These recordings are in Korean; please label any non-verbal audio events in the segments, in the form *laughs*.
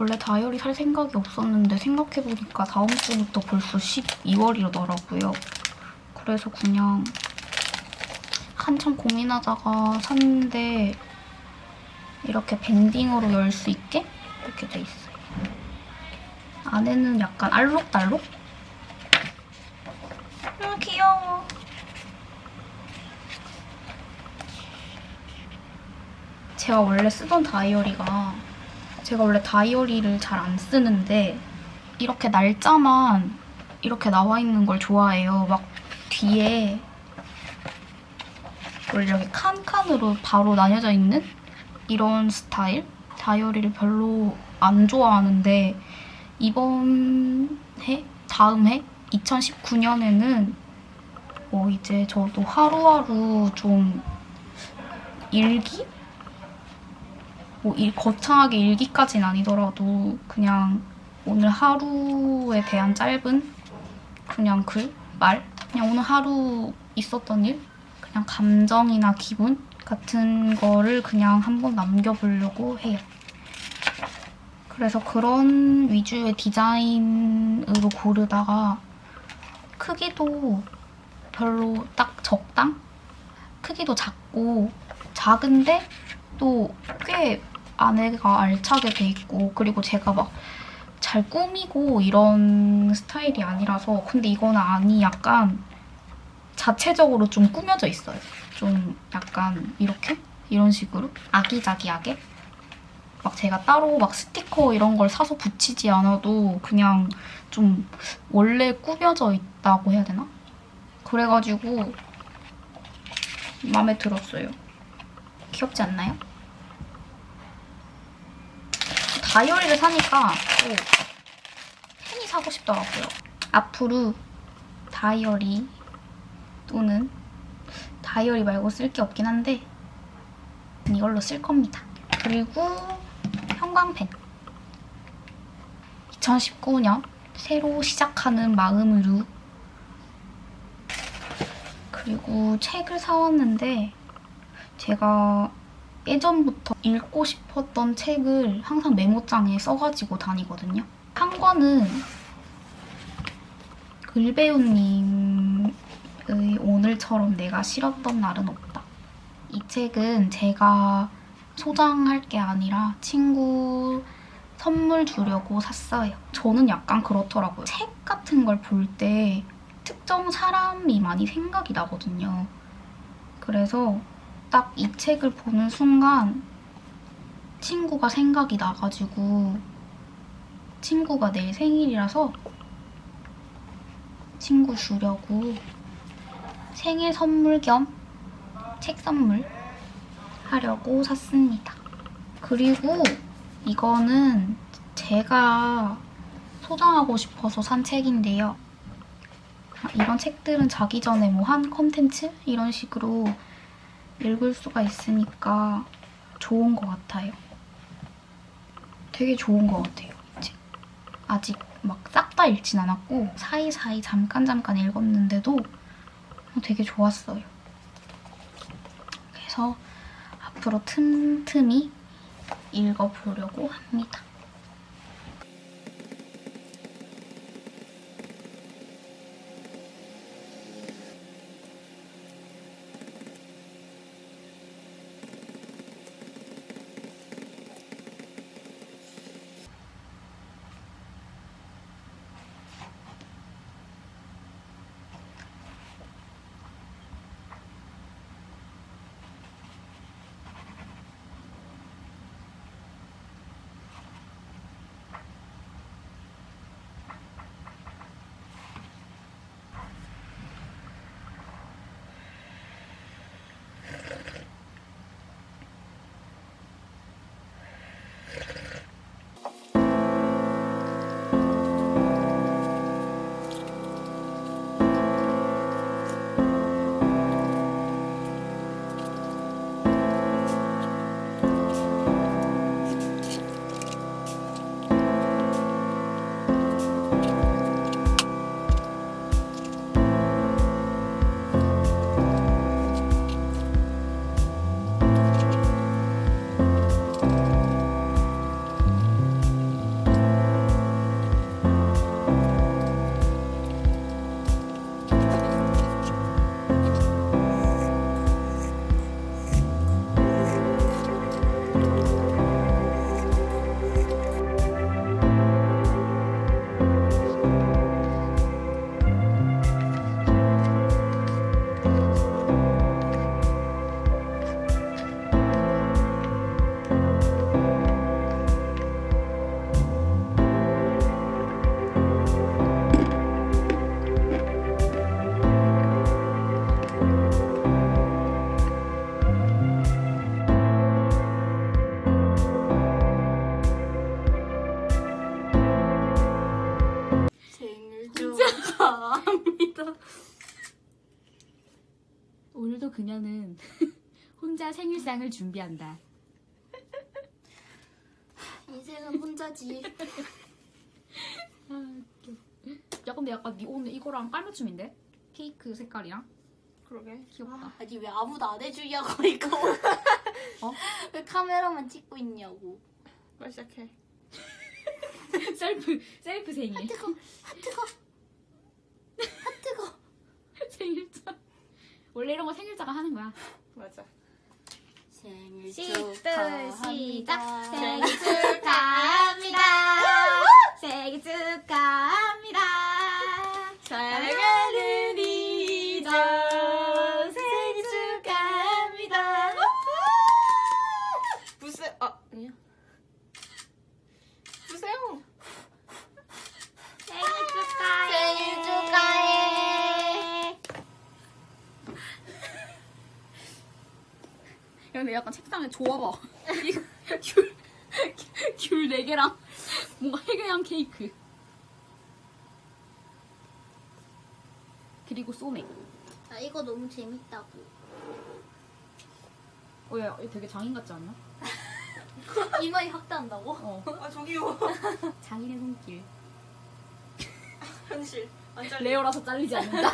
원래 다이어리 살 생각이 없었는데 생각해보니까 다음 주부터 벌써 12월이더라고요. 그래서 그냥 한참 고민하다가 샀는데 이렇게 밴딩으로 열 수 있게 이렇게 돼 있어요. 안에는 약간 알록달록? 음, 귀여워. 제가 원래 쓰던 다이어리가 제가 원래 다이어리를 잘 안 쓰는데 이렇게 날짜만 이렇게 나와 있는 걸 좋아해요. 막 뒤에 원래 이렇게 칸칸으로 바로 나뉘어져 있는 이런 스타일? 다이어리를 별로 안 좋아하는데 이번 해? 다음 해? 2019년에는 뭐 이제 저도 하루하루 좀 일기 뭐 일, 거창하게 일기까지는 아니더라도 그냥 오늘 하루에 대한 짧은 그냥 글, 말 그냥 오늘 하루 있었던 일 그냥 감정이나 기분 같은 거를 그냥 한번 남겨보려고 해요. 그래서 그런 위주의 디자인으로 고르다가 크기도 별로 딱 적당? 크기도 작고 작은데 또 꽤 안에가 알차게 돼 있고 그리고 제가 막 잘 꾸미고 이런 스타일이 아니라서 근데 이거는 안이 약간 자체적으로 좀 꾸며져 있어요. 좀 약간 이렇게 이런 식으로 아기자기하게 막 제가 따로 막 스티커 이런 걸 사서 붙이지 않아도 그냥 좀 원래 꾸며져 있다고 해야 되나? 그래가지고 마음에 들었어요. 귀엽지 않나요? 다이어리를 사니까 또 펜이 사고 싶더라고요. 앞으로 다이어리 또는 다이어리 말고 쓸 게 없긴 한데 이걸로 쓸 겁니다. 그리고 형광펜. 2019년 새로 시작하는 마음으로 그리고 책을 사왔는데 제가 예전부터 읽고 싶었던 책을 항상 메모장에 써가지고 다니거든요. 한 권은 글배우님의 오늘처럼 내가 싫었던 날은 없다. 이 책은 제가 소장할 게 아니라 친구 선물 주려고 샀어요. 저는 약간 그렇더라고요. 책 같은 걸 볼 때 특정 사람이 많이 생각이 나거든요. 그래서 딱 이 책을 보는 순간 친구가 생각이 나가지고 친구가 내일 생일이라서 친구 주려고 생일 선물 겸 책 선물 하려고 샀습니다. 그리고 이거는 제가 소장하고 싶어서 산 책인데요. 아, 이런 책들은 자기 전에 뭐 한 컨텐츠 이런 식으로 읽을 수가 있으니까 좋은 것 같아요. 되게 좋은 것 같아요. 이제 아직 막 싹 다 읽진 않았고 사이사이 잠깐 잠깐 읽었는데도 되게 좋았어요. 그래서 앞으로 틈틈이 읽어보려고 합니다. 오늘도 그녀는 *laughs* 혼자 생일상을 준비한다. 인생은 혼자지. 아, 웃겨. 야 근데 약간 니 오늘 이거랑 깔맞춤인데? 케이크 색깔이랑 그러게. 귀엽다. 아니 왜 아무도 안 해주냐고 이거. *laughs* 어? *laughs* 왜 카메라만 찍고 있냐고. 빨리 시작해. 셀프 셀프 생일 뜨거, 아 뜨거, 아 뜨거. 생일자. 원래 이런 거 생일자가 하는 거야. 맞아. 생일 시작, 축하합니다. 생일 축하 이거 *laughs* 귤, 귤 4개랑 뭔가 해결한 케이크. 그리고 소맥. 아 이거 너무 재밌다고. 어, 야, 이거 되게 장인 같지 않나? *laughs* 이마에 확대한다고? 어. 아 저기요. *laughs* 장인의 손길. 현실. 안 잘려. 레어라서 잘리지 않는다.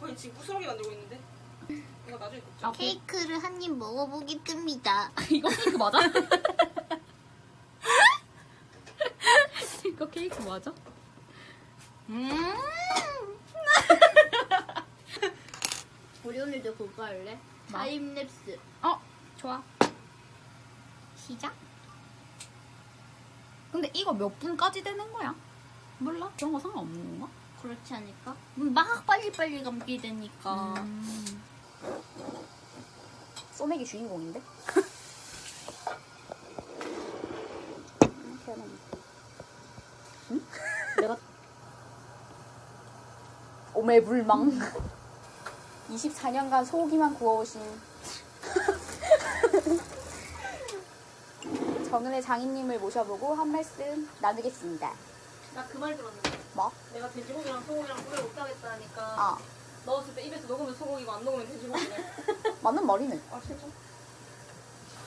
거의 지금 부스러기 만들고 있는데. 이거 나중에 굽자. 아, 케이크를 한 입 먹어보겠습니다. *laughs* 이거 케이크 맞아? *laughs* 이거 케이크 맞아? 음. *laughs* 우리 오늘도 그거 할래? 뭐? 타임랩스. 어, 좋아. 시작. 근데 이거 몇 분까지 되는 거야? 몰라? 그런 거 상관없는 건가? 그렇지 않을까? 막 빨리빨리 감기 되니까. 음. 소맥이 주인공인데? 응? 내가 오매불망 24년간 소고기만 구워오신 정은의 장인님을 모셔보고 한 말씀 나누겠습니다. 나 그 말 들었는데. 뭐? 내가 돼지고기랑 소고기랑 구별 못하겠다니까. 아, 넣었을 때 입에서 녹으면 소고기고 안 녹으면 돼지고기네. *laughs* 맞는 말이네. 아 진짜?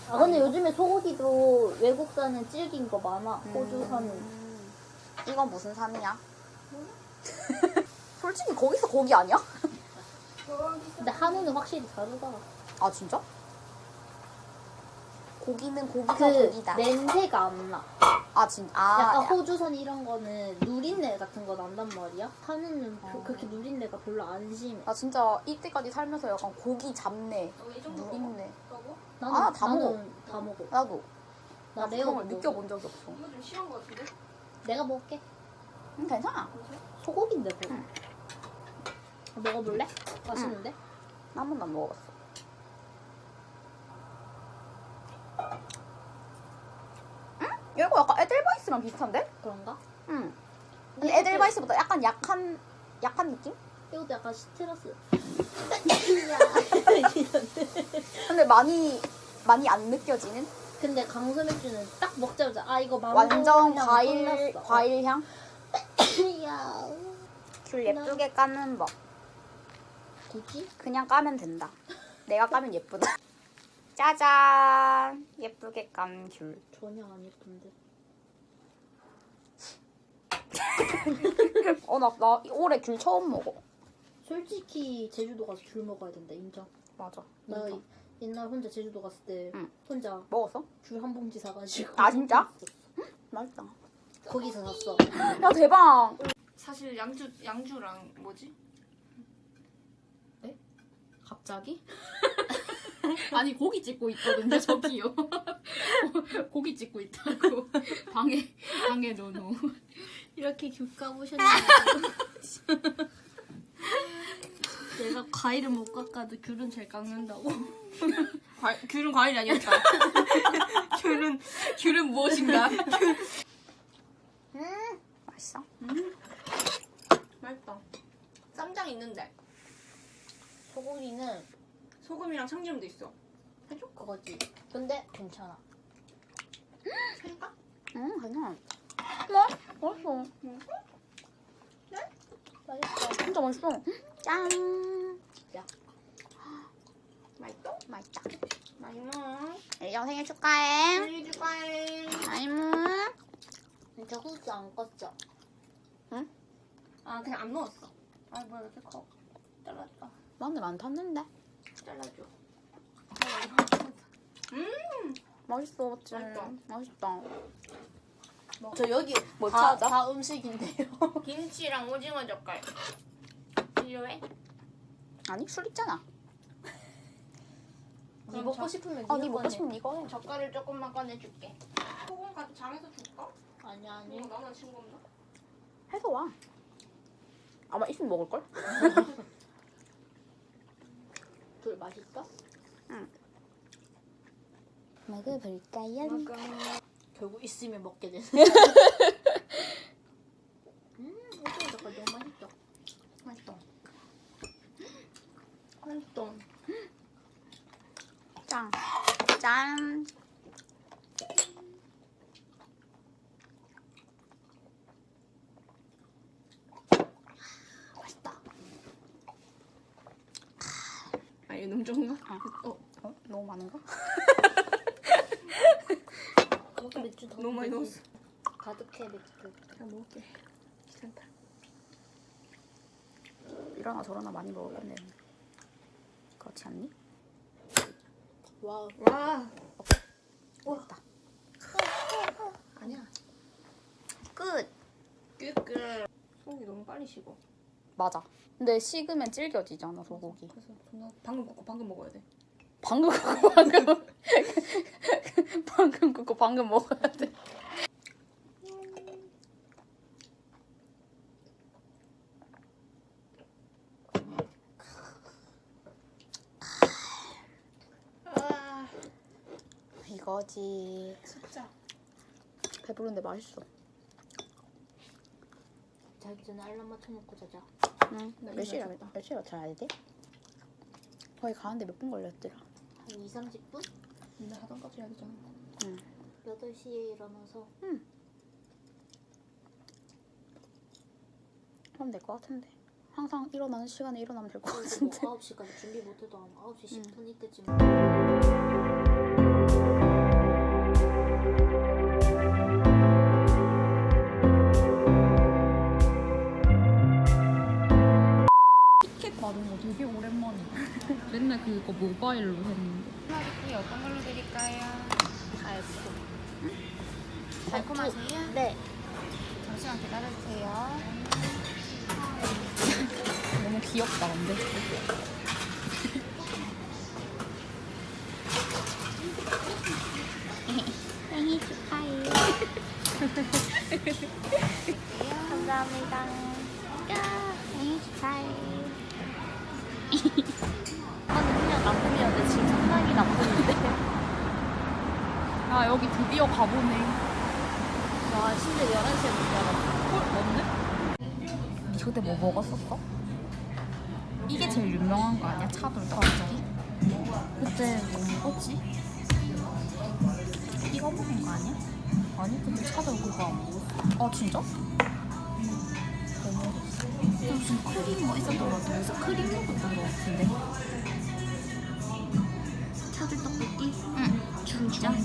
아 근데 요즘에 소고기도 외국산은 질긴 거 많아. 음. 호주산은. 이건 무슨 산이야? *laughs* 솔직히 거기서 거기 아니야? 근데 한우는 확실히 다르다. 아 진짜? 고기는 고기가 그 고기다. 냄새가 안 나. 아 진짜. 아, 약간 야. 호주산 이런 거는 누린내 같은 거 난단 말이야. 한우는 그- 어. 그렇게 누린내가 별로 안 심해. 나 진짜 이때까지 살면서 약간 고기 잡내, 누린내. 나는 아, 다 나는 먹어. 다 먹어. 나도. 나 그런 걸. 느껴본 적이 없어. 이거 좀 심한 거 같은데? 내가 먹을게. 음, 괜찮아. 소고기인데 뭐. 응. 먹어볼래? 맛있는데? 나 한 번도 안 먹어봤어. 에델바이스랑 비슷한데? 그런가? 응. 근데 에델바이스보다 약간 약한 약한 느낌? 이것도 약간 스트레스. *laughs* 근데 많이 많이 안 느껴지는 근데 강소 맥주는 딱 먹자마자 아 이거 망고 완전 향 과일 끝났어. 과일 향. *laughs* 야 귤 예쁘게 까는 법. 굳이? 그냥 까면 된다. 내가 까면 예쁘다. 짜잔! 예쁘게 깐 귤. 전혀 안 예쁜데. *laughs* 어, 나, 나 올해 귤 처음 먹어. 솔직히 제주도 가서 귤 먹어야 된다 인정. 맞아. 나 인정. 이- 옛날 혼자 제주도 갔을 때 응. 혼자 먹었어? 귤 한 봉지 사가지고 아, 진짜? 맛있다. 거기서 샀어. 야, 대박! 사실 양주 양주랑 뭐지? 갑자기? *laughs* 아니, 고기 찍고 있거든요, 저기요. *laughs* 고기 찍고 있다고. 방에, 방에 노노. 이렇게 귤 까 보셨나요? 내가 과일을 못 깎아도 귤은 잘 깎는다고. 과, 귤은 과일이 아니었다. 귤은 귤은 무엇인가? 맛있어? 맛있다. 쌈장 있는데 소고기는 소금이랑 참기름도 있어. 해줘 그거지. 근데 괜찮아. 해줄까? 응, 괜찮아. 뭐? 맛있어. 맛있어. 진짜 맛있어. 짠. 야. 맛있어? 맛있다. 마이무. 애정 생일 축하해. 생일 축하해. 아이무. 진짜 후추 안 껐죠? 아 그냥 안 넣었어. 아 뭐야 이렇게 커. 잘랐다. 마늘 안 탔는데. 잘라줘. 맛있어, 맞지? 맛있다. 맛있다. 저 여기 뭘 다, 찾아? 다 음식인데요. *laughs* 김치랑 오징어 젓갈. 필요해? 아니, 술 있잖아. 네 먹고 싶으면 어, 네 먹고. 싶으면 이거 해. 젓갈을 조금만 꺼내줄게. 소금 같이 장에서 줄까? 아니 아니. 이거 나만 친구 없나? 해서 와. 아마 있으면 먹을 걸? *laughs* 둘 맛있어? 먹어볼까요? 결국 있으면 먹게 되네. *laughs* 음, 오징어 젓갈 너무 맛있다. 맛있다. 맛있어. 짠. 짠. 맛있다. 아 이거 너무 좋은가? 어, 어? 너무 많은가? 거기 맥주 더 너무 많이 되지? 넣었어. 가득해 맥주. 그냥 먹을게. 귀찮다. 이러나 저러나 많이 먹을 건데. 그렇지 않니? 와우. 와. 맛있다. 아니야. 끝. 끝끝. 소고기 너무 빨리 식어. 맞아. 근데 식으면 질겨지잖아, 소고기. 그래서 존나 방금 굽고 방금 먹어야 돼. 방금 굽고 방금 *laughs* 방금 굽고 방금 먹어야 돼. 아, 이 거지. 진짜. 배부른데 맛있어. 자기 전에 알람 맞춰놓고 자자. 응. 나몇 시에 몇 시에 자야 돼? 거기 가는데 몇 분 걸렸더라. 한 2, 30분? 근데 하던 까지 해야 되잖아. 응. 8시에 일어나서 하면 될 것 같은데. 항상 일어나는 시간에 일어나면 될것 그래도 같은데. 뭐 9시까지 준비 못해도 한 9시 10분 이때쯤 맨날 그거 모바일로 했는데. 이 어떤 걸로 드릴까요? 달콤. 달콤하세요? 네. 잠시만 기다려주세요. 너무 귀엽다, 근데. 생일 축하해. 감사합니다. 야, 생일 축하해. 나쁨이었는데 지금 상당히 나쁜데. 아, 여기 드디어 가보네. 와 심지어 11시에 못 열었어. 헐, 뭔데? 저때 뭐 먹었었어? 이게 제일 유명한 거 아니야? 차돌 떡볶이? 그때 뭐 먹었지? 이거 먹은 거 아니야? 아니 그때 차돌 그거 안 먹었어 아 진짜? 뭐? 무슨 크림 뭐 있었던 거 같아 무슨 크림 먹었던 거 같은데 차돌 떡볶이? 응 중짜? 뭐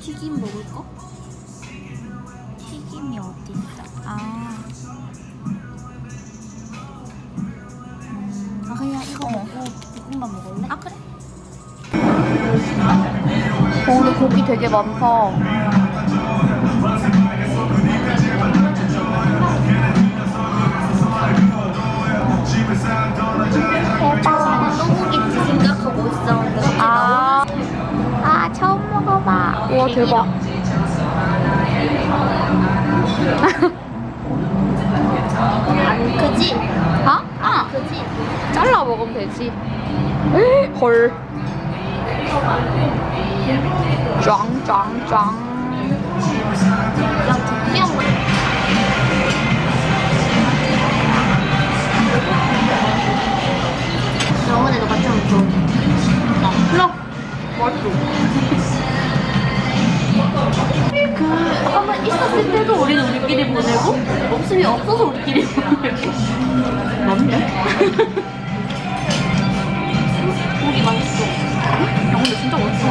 튀김 먹을 거? 튀김이 어디 있다 아아 그냥 이거 먹고 볶음밥 먹을래? 아 그래? 어, 오늘 고기 되게 많다. 우와 대박. 안 크지? 아? 아. 크지? 잘라 먹으면 되지. 헐. 짱짱짱. 그냥 두피한 거 병원에 너가 좀 줘. 맛있어. 그 사람은 있었을 때도 우리는 우리끼리 보내고 없으면 없어서 우리끼리 보내고. 맞네. *laughs* 고기 맛있어 야 근데 진짜 맛있어.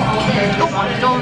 떡 완전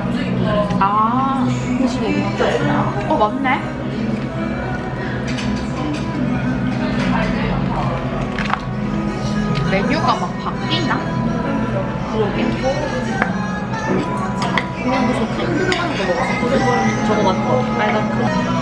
아 95만 어 맞네 메뉴가 막 바뀌나? 그러게. 그냥 무슨 크림 들어가는 거 먹었어. 저거 맞고 빨간 크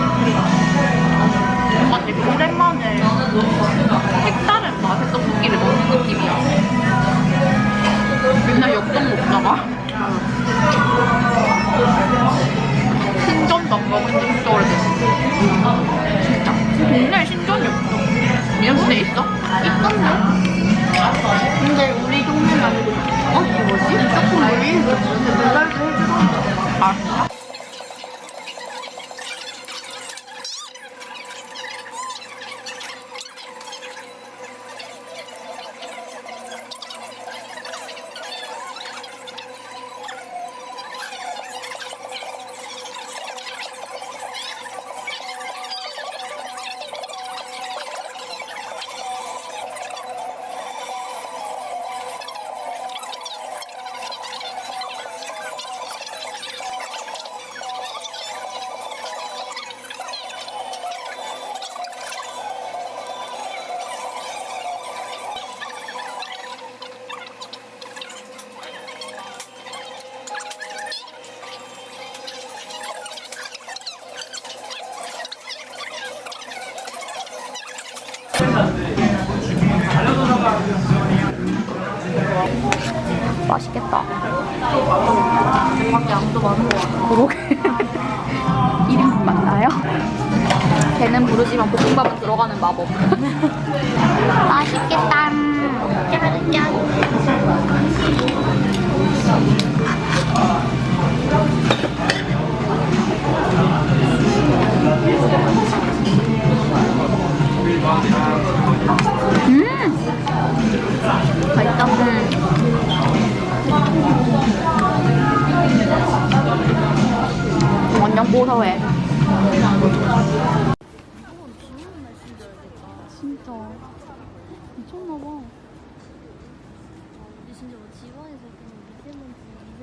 맛있겠다. 양도 많은 것 같아. 그러게. *laughs* 1인분 맞나요? 배는 부르지만 볶음밥은 들어가는 마법. *laughs* 맛있겠다. 짠짠 음 맛있다 음. 완전 고소해 진짜 미쳤나봐 진짜 뭐 그냥 미세먼지,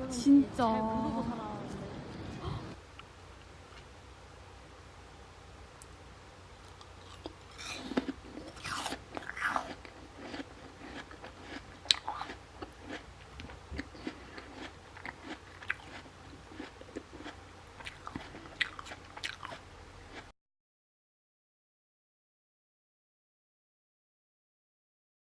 미세먼지 진짜. 잘 모르고 살아.